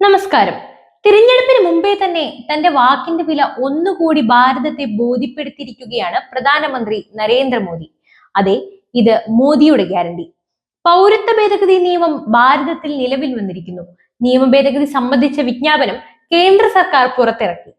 നമസ്കാരം. തിരഞ്ഞെടുപ്പിന് മുമ്പേ തന്നെ തന്റെ വാക്കിന്റെ വില ഒന്നുകൂടി ഭാരതത്തെ ബോധ്യപ്പെടുത്തിയിരിക്കുകയാണ് പ്രധാനമന്ത്രി നരേന്ദ്രമോദി. അതെ ഇത് മോദിയുടെ ഗ്യാരണ്ടി. പൗരത്വ ഭേദഗതി നിയമം ഭാരതത്തിൽ നിലവിൽ വന്നിരിക്കുന്നു. നിയമ ഭേദഗതി സംബന്ധിച്ച വിജ്ഞാപനം കേന്ദ്ര സർക്കാർ പുറത്തിറക്കി.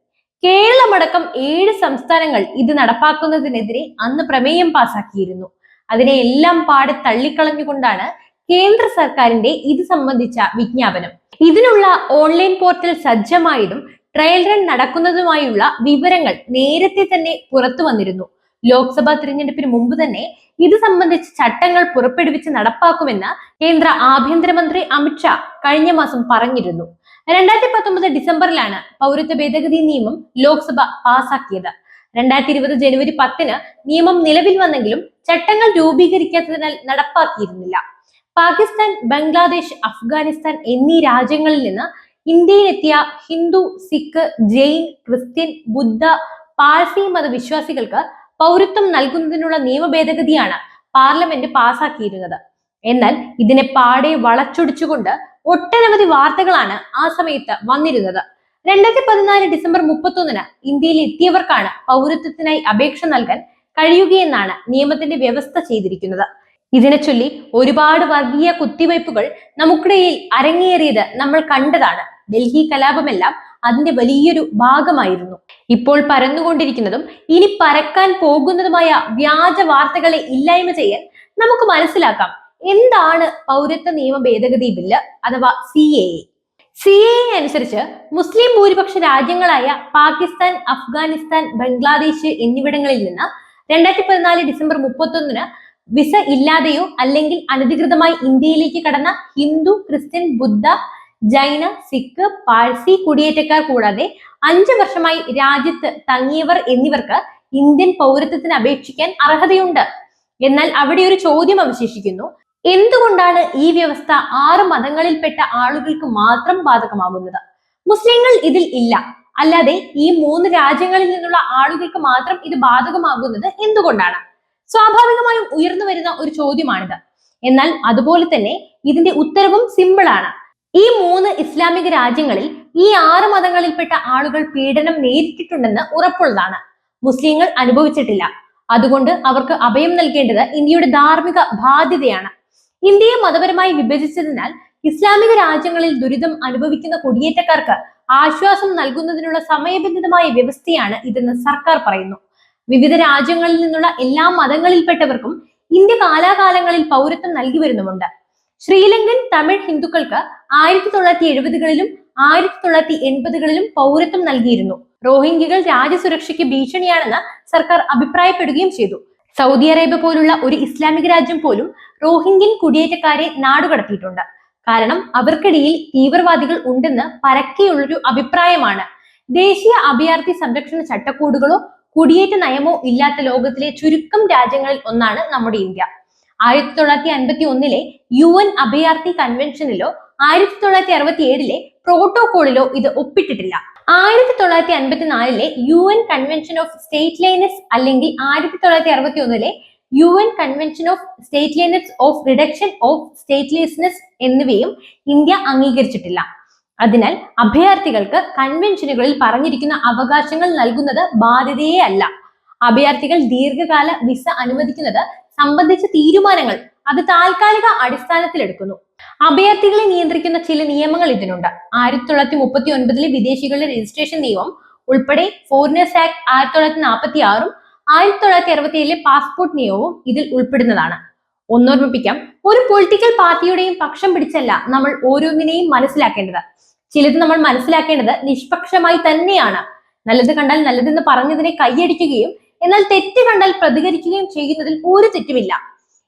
കേരളമടക്കം ഏഴ് സംസ്ഥാനങ്ങൾ ഇത് നടപ്പാക്കുന്നതിനെതിരെ അന്ന് പ്രമേയം പാസാക്കിയിരുന്നു. അതിനെ എല്ലാം പാടെ തള്ളിക്കളഞ്ഞുകൊണ്ടാണ് കേന്ദ്ര സർക്കാരിന്റെ ഇത് സംബന്ധിച്ച വിജ്ഞാപനം. ഇതിനുള്ള ഓൺലൈൻ പോർട്ടൽ സജ്ജമായതും ട്രയൽ റൺ നടക്കുന്നതുമായുള്ള വിവരങ്ങൾ നേരത്തെ തന്നെ പുറത്തു വന്നിരുന്നു. ലോക്സഭാ തിരഞ്ഞെടുപ്പിന് മുമ്പ് തന്നെ ഇത് സംബന്ധിച്ച് ചട്ടങ്ങൾ പുറപ്പെടുവിച്ച് നടപ്പാക്കുമെന്ന് കേന്ദ്ര ആഭ്യന്തരമന്ത്രി അമിത്ഷാ കഴിഞ്ഞ മാസം പറഞ്ഞിരുന്നു. രണ്ടായിരത്തി പത്തൊമ്പത് ഡിസംബറിലാണ് പൗരത്വ ഭേദഗതി നിയമം ലോക്സഭ പാസാക്കിയത്. രണ്ടായിരത്തി ഇരുപത് ജനുവരി പത്തിന് നിയമം നിലവിൽ വന്നെങ്കിലും ചട്ടങ്ങൾ രൂപീകരിക്കാത്തതിനാൽ നടപ്പാക്കിയിരുന്നില്ല. പാകിസ്ഥാൻ ബംഗ്ലാദേശ് അഫ്ഗാനിസ്ഥാൻ എന്നീ രാജ്യങ്ങളിൽ നിന്ന് ഇന്ത്യയിലെത്തിയ ഹിന്ദു സിഖ് ജെയിൻ ക്രിസ്ത്യൻ ബുദ്ധ പാഴ്സി മതവിശ്വാസികൾക്ക് പൗരത്വം നൽകുന്നതിനുള്ള നിയമ ഭേദഗതിയാണ് പാർലമെന്റ് പാസാക്കിയിരുന്നത്. എന്നാൽ ഇതിനെ പാടെ വളച്ചൊടിച്ചുകൊണ്ട് ഒട്ടനവധി വാർത്തകളാണ് ആ സമയത്ത് വന്നിരുന്നത്. രണ്ടായിരത്തി പതിനാല് ഡിസംബർ മുപ്പത്തൊന്നിന് ഇന്ത്യയിൽ എത്തിയവർക്കാണ് പൗരത്വത്തിനായി അപേക്ഷ നൽകാൻ കഴിയുകയെന്നാണ് നിയമത്തിന്റെ വ്യവസ്ഥ ചെയ്തിരിക്കുന്നത്. ഇതിനെ ചൊല്ലി ഒരുപാട് വർഗീയ കുത്തിവയ്പ്പുകൾ നമുക്കിടയിൽ അരങ്ങേറിയത് നമ്മൾ കണ്ടതാണ്. ഡൽഹി കലാപമെല്ലാം അതിന്റെ വലിയൊരു ഭാഗമായിരുന്നു. ഇപ്പോൾ പരന്നുകൊണ്ടിരിക്കുന്നതും ഇനി പരക്കാൻ പോകുന്നതുമായ വ്യാജ വാർത്തകളെ ഇല്ലായ്മ ചെയ്യാൻ നമുക്ക് മനസ്സിലാക്കാം. എന്താണ് പൗരത്വ നിയമ ഭേദഗതി ബില്ല് അഥവാ സി എ സി എ അനുസരിച്ച് മുസ്ലിം ഭൂരിപക്ഷ രാജ്യങ്ങളായ പാകിസ്ഥാൻ അഫ്ഗാനിസ്ഥാൻ ബംഗ്ലാദേശ് എന്നിവിടങ്ങളിൽ നിന്ന് രണ്ടായിരത്തി പതിനാല് ഡിസംബർ മുപ്പത്തൊന്നിന് വിസ ഇല്ലാതെയോ അല്ലെങ്കിൽ അനധികൃതമായി ഇന്ത്യയിലേക്ക് കടന്ന ഹിന്ദു ക്രിസ്ത്യൻ ബുദ്ധ ജൈന സിഖ് പാഴ്സി കുടിയേറ്റക്കാർ കൂടാതെ അഞ്ചു വർഷമായി രാജ്യത്ത് തങ്ങിയവർ എന്നിവർക്ക് ഇന്ത്യൻ പൗരത്വത്തിന് അപേക്ഷിക്കാൻ അർഹതയുണ്ട്. എന്നാൽ അവിടെ ഒരു ചോദ്യം അവശേഷിക്കുന്നു. എന്തുകൊണ്ടാണ് ഈ വ്യവസ്ഥ ആറ് മതങ്ങളിൽപ്പെട്ട ആളുകൾക്ക് മാത്രം ബാധകമാകുന്നത്? മുസ്ലിങ്ങൾ ഇതിൽ ഇല്ല. അല്ലാതെ ഈ മൂന്ന് രാജ്യങ്ങളിൽ നിന്നുള്ള ആളുകൾക്ക് മാത്രം ഇത് ബാധകമാകുന്നത് എന്തുകൊണ്ടാണ്? സ്വാഭാവികമായും ഉയർന്നു വരുന്ന ഒരു ചോദ്യമാണിത്. എന്നാൽ അതുപോലെ തന്നെ ഇതിന്റെ ഉത്തരവും സിമ്പിൾ ആണ്. ഈ മൂന്ന് ഇസ്ലാമിക രാജ്യങ്ങളിൽ ഈ ആറ് മതങ്ങളിൽപ്പെട്ട ആളുകൾ പീഡനം നേരിട്ടിട്ടുണ്ടെന്ന് ഉറപ്പുള്ളതാണ്. മുസ്ലിങ്ങൾ അനുഭവിച്ചിട്ടില്ല. അതുകൊണ്ട് അവർക്ക് അഭയം നൽകേണ്ടത് ഇന്ത്യയുടെ ധാർമ്മിക ബാധ്യതയാണ്. ഇന്ത്യയെ മതപരമായി വിഭജിച്ചതിനാൽ ഇസ്ലാമിക രാജ്യങ്ങളിൽ ദുരിതം അനുഭവിക്കുന്ന കുടിയേറ്റക്കാർക്ക് ആശ്വാസം നൽകുന്നതിനുള്ള സമയബന്ധിതമായ വ്യവസ്ഥയാണ് ഇതെന്ന് സർക്കാർ പറയുന്നു. വിവിധ രാജ്യങ്ങളിൽ നിന്നുള്ള എല്ലാ മതങ്ങളിൽപ്പെട്ടവർക്കും ഇന്ത്യ കാലാകാലങ്ങളിൽ പൗരത്വം നൽകി വരുന്നുമുണ്ട്. ശ്രീലങ്കൻ തമിഴ് ഹിന്ദുക്കൾക്ക് ആയിരത്തി തൊള്ളായിരത്തി എഴുപതുകളിലും ആയിരത്തി തൊള്ളായിരത്തി എൺപതുകളിലും പൗരത്വം നൽകിയിരുന്നു. റോഹിംഗ്യകൾ രാജ്യസുരക്ഷയ്ക്ക് ഭീഷണിയാണെന്ന് സർക്കാർ അഭിപ്രായപ്പെടുകയും ചെയ്തു. സൗദി അറേബ്യ പോലുള്ള ഒരു ഇസ്ലാമിക രാജ്യം പോലും റോഹിംഗ്യൻ കുടിയേറ്റക്കാരെ നാടുകടത്തിയിട്ടുണ്ട്. കാരണം അവർക്കിടയിൽ തീവ്രവാദികൾ ഉണ്ടെന്ന് പരക്കെയുള്ളൊരു അഭിപ്രായമാണ്. ദേശീയ അഭയാർത്ഥി സംരക്ഷണ ചട്ടക്കൂടുകളോ കുടിയേറ്റ നയമോ ഇല്ലാത്ത ലോകത്തിലെ ചുരുക്കം രാജ്യങ്ങളിൽ ഒന്നാണ് നമ്മുടെ ഇന്ത്യ. ആയിരത്തി തൊള്ളായിരത്തി അൻപത്തി ഒന്നിലെ യു എൻ അഭയാർത്ഥി കൺവെൻഷനിലോ ആയിരത്തി തൊള്ളായിരത്തി അറുപത്തി ഏഴിലെ പ്രോട്ടോകോളിലോ ഇത് ഒപ്പിട്ടിട്ടില്ല. ആയിരത്തി തൊള്ളായിരത്തി അൻപത്തിനാലിലെ U N convention of stateless അല്ലെങ്കിൽ ആയിരത്തി തൊള്ളായിരത്തി അറുപത്തി ഒന്നിലെ U N convention of stateless of reduction of statelessness എന്നിവയും ഇന്ത്യ അംഗീകരിച്ചിട്ടില്ല. അതിനാൽ അഭയാർത്ഥികൾക്ക് കൺവെൻഷനുകളിൽ പറഞ്ഞിരിക്കുന്ന അവകാശങ്ങൾ നൽകുന്നത് ബാധ്യതയേ അല്ല അഭയാർത്ഥികൾ ദീർഘകാല വിസ അനുവദിക്കുന്നത് സംബന്ധിച്ച തീരുമാനങ്ങൾ അത് താൽക്കാലിക അടിസ്ഥാനത്തിൽ എടുക്കുന്നു. അഭയാർത്ഥികളെ നിയന്ത്രിക്കുന്ന ചില നിയമങ്ങൾ ഇതിനുണ്ട്. ആയിരത്തി തൊള്ളായിരത്തി മുപ്പത്തി ഒൻപതിലെ വിദേശികളുടെ രജിസ്ട്രേഷൻ നിയമം ഉൾപ്പെടെ ഫോറിനേഴ്സ് ആക്ട് ആയിരത്തി തൊള്ളായിരത്തി നാൽപ്പത്തി ആറും ആയിരത്തി തൊള്ളായിരത്തി അറുപത്തി ഏഴിലെ പാസ്പോർട്ട് നിയമവും ഇതിൽ ഉൾപ്പെടുന്നതാണ്. ഒന്നോർമ്മിപ്പിക്കാം. ഒരു പൊളിറ്റിക്കൽ പാർട്ടിയുടെയും പക്ഷം പിടിച്ചല്ല നമ്മൾ ഓരോന്നിനെയും മനസ്സിലാക്കേണ്ടത്. ചിലത് നമ്മൾ മനസ്സിലാക്കേണ്ടത് നിഷ്പക്ഷമായി തന്നെയാണ്. നല്ലത് കണ്ടാൽ നല്ലതെന്ന് പറഞ്ഞതിനെ കൈയടിക്കുകയും എന്നാൽ തെറ്റ് കണ്ടാൽ പ്രതികരിക്കുകയും ചെയ്യുന്നതിൽ ഒരു തെറ്റുമില്ല.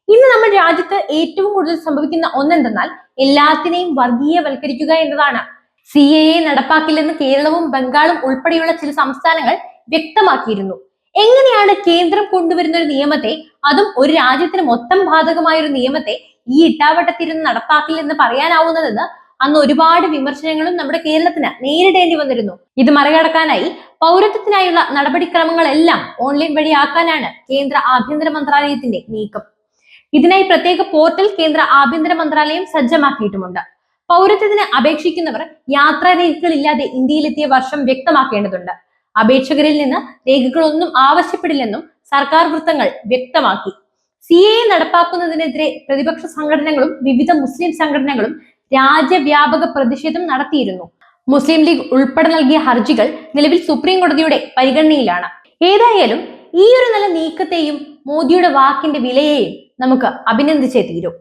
ഇന്ന് നമ്മൾ രാജ്യത്ത് ഏറ്റവും കൂടുതൽ സംഭവിക്കുന്ന ഒന്നെന്തെന്നാൽ എല്ലാത്തിനെയും വർഗീയവൽക്കരിക്കുക എന്നതാണ്. സി എ നടപ്പാക്കില്ലെന്ന് കേരളവും ബംഗാളും ഉൾപ്പെടെയുള്ള ചില സംസ്ഥാനങ്ങൾ വ്യക്തമാക്കിയിരുന്നു. എങ്ങനെയാണ് കേന്ദ്രം കൊണ്ടുവരുന്ന ഒരു നിയമത്തെ അതും ഒരു രാജ്യത്തിന് മൊത്തം ബാധകമായ ഒരു നിയമത്തെ ഈ ഇട്ടാവട്ടത്തിരുന്ന് നടപ്പാക്കില്ലെന്ന് പറയാനാവുന്നതെന്ന് അന്ന് ഒരുപാട് വിമർശനങ്ങളും നമ്മുടെ കേരളത്തിന് നേരിടേണ്ടി വന്നിരുന്നു. ഇത് മറികടക്കാനായി പൗരത്വത്തിനായുള്ള നടപടിക്രമങ്ങളെല്ലാം ഓൺലൈൻ വഴിയാക്കാനാണ് കേന്ദ്ര ആഭ്യന്തര മന്ത്രാലയത്തിന്റെ നീക്കം. ഇതിനായി പ്രത്യേക പോർട്ടൽ കേന്ദ്ര ആഭ്യന്തര മന്ത്രാലയം സജ്ജമാക്കിയിട്ടുമുണ്ട്. പൗരത്വത്തിന് അപേക്ഷിക്കുന്നവർ യാത്രാരേഖകളില്ലാതെ ഇന്ത്യയിലെത്തിയ വർഷം വ്യക്തമാക്കേണ്ടതുണ്ട്. അപേക്ഷകരിൽ നിന്ന് രേഖകളൊന്നും ആവശ്യപ്പെടില്ലെന്നും സർക്കാർ വൃത്തങ്ങൾ വ്യക്തമാക്കി. സി എ നടപ്പാക്കുന്നതിനെതിരെ പ്രതിപക്ഷ സംഘടനകളും വിവിധ മുസ്ലിം സംഘടനകളും രാജ്യവ്യാപക പ്രതിഷേധം നടത്തിയിരുന്നു. മുസ്ലിം ലീഗ് ഉൾപ്പെടെ നൽകിയ ഹർജികൾ നിലവിൽ സുപ്രീം കോടതിയുടെ പരിഗണനയിലാണ്. ഏതായാലും ഈ ഒരു നല്ല നീക്കത്തെയും മോദിയുടെ വാക്കിന്റെ വിലയെയും നമുക്ക് അഭിനന്ദിച്ചേ തീരൂ.